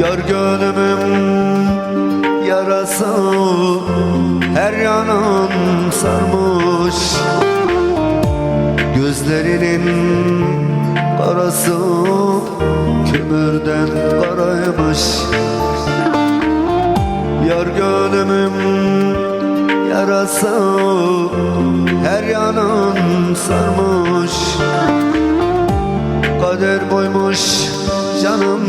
Yar gönlümün yarası Her yanım sarmış. Gözlerinin karası Kömürden karaymış Yar gönlümün yarası Her yanım sarmış. Kader boymuş canım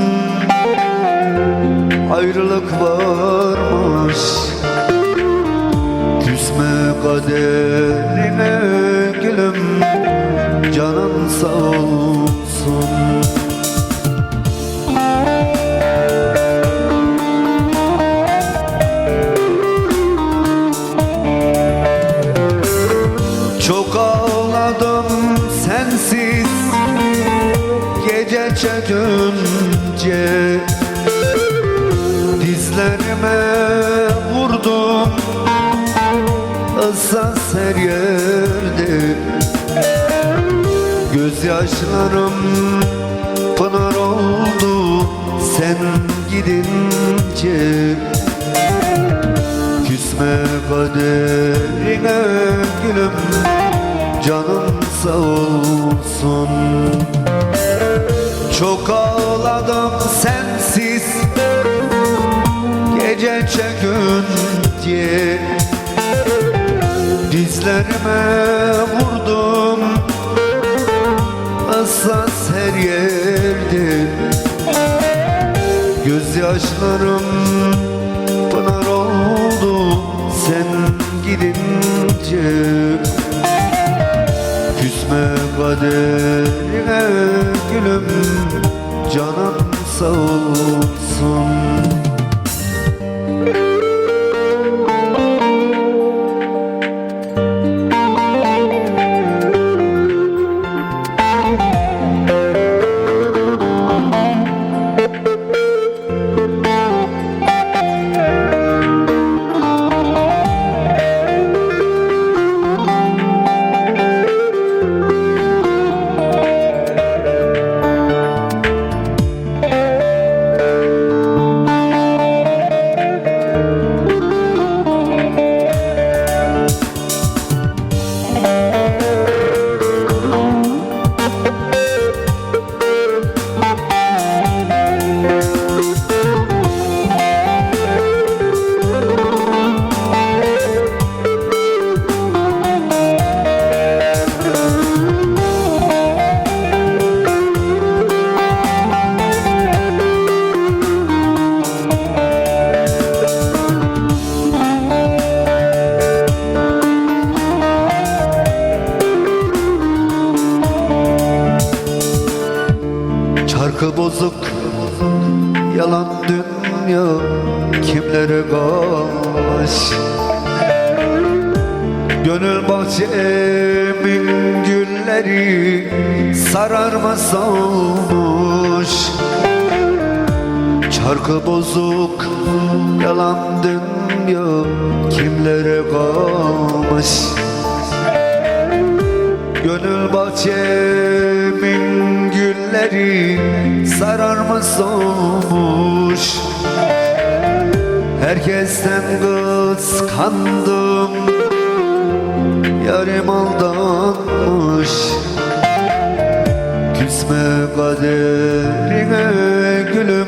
Ayrılık varmış Küsme kaderine gülüm Canın sağ olsun. Çok ağladım sensiz Gece çökünce Gözyaşlarım pınar oldu Sen gidince Küsme kaderine gülüm Canım sağ olsun. Çok ağladım sensiz Gece çekince Dizlerime vurdum Issız her yerde. Gözyaşlarım pınar oldu Sen gidince. Küsme kaderine gülüm Canım sağ olsun Çarkı bozuk Yalan dünya Kimlere kalmış? Gönül bahçemin gülleri Sararma solmuş Çarkı bozuk Yalan dünya Kimlere kalmış? Gönül bahçemin gülleri sararmış solmuş Herkesten kıskandım Yarim aldanmış. Küsme kaderine gülüm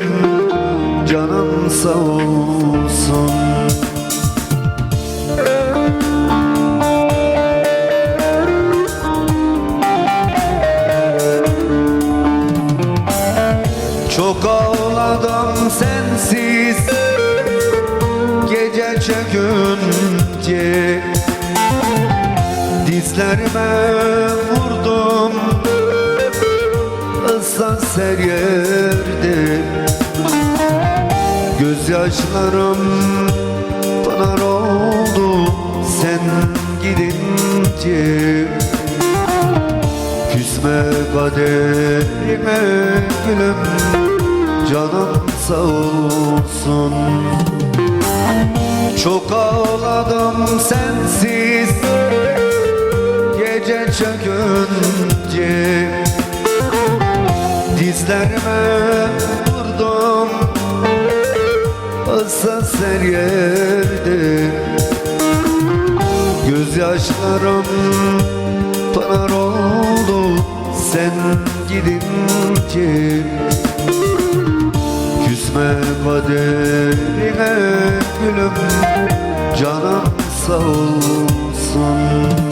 Canım sağ olsun Çökünce Dizlerime vurdum Issız her yerde. Gözyaşlarım pınar oldu Sen gidince. Küsme kaderime gülüm Canım sağ olsun Çok ağladım sensiz Gece çökün ince Dizlerime vurdum Hassas her yerde. Gözyaşlarım pınar oldu Sen gidince Küsme kaderine gülüm Canım sağ olsun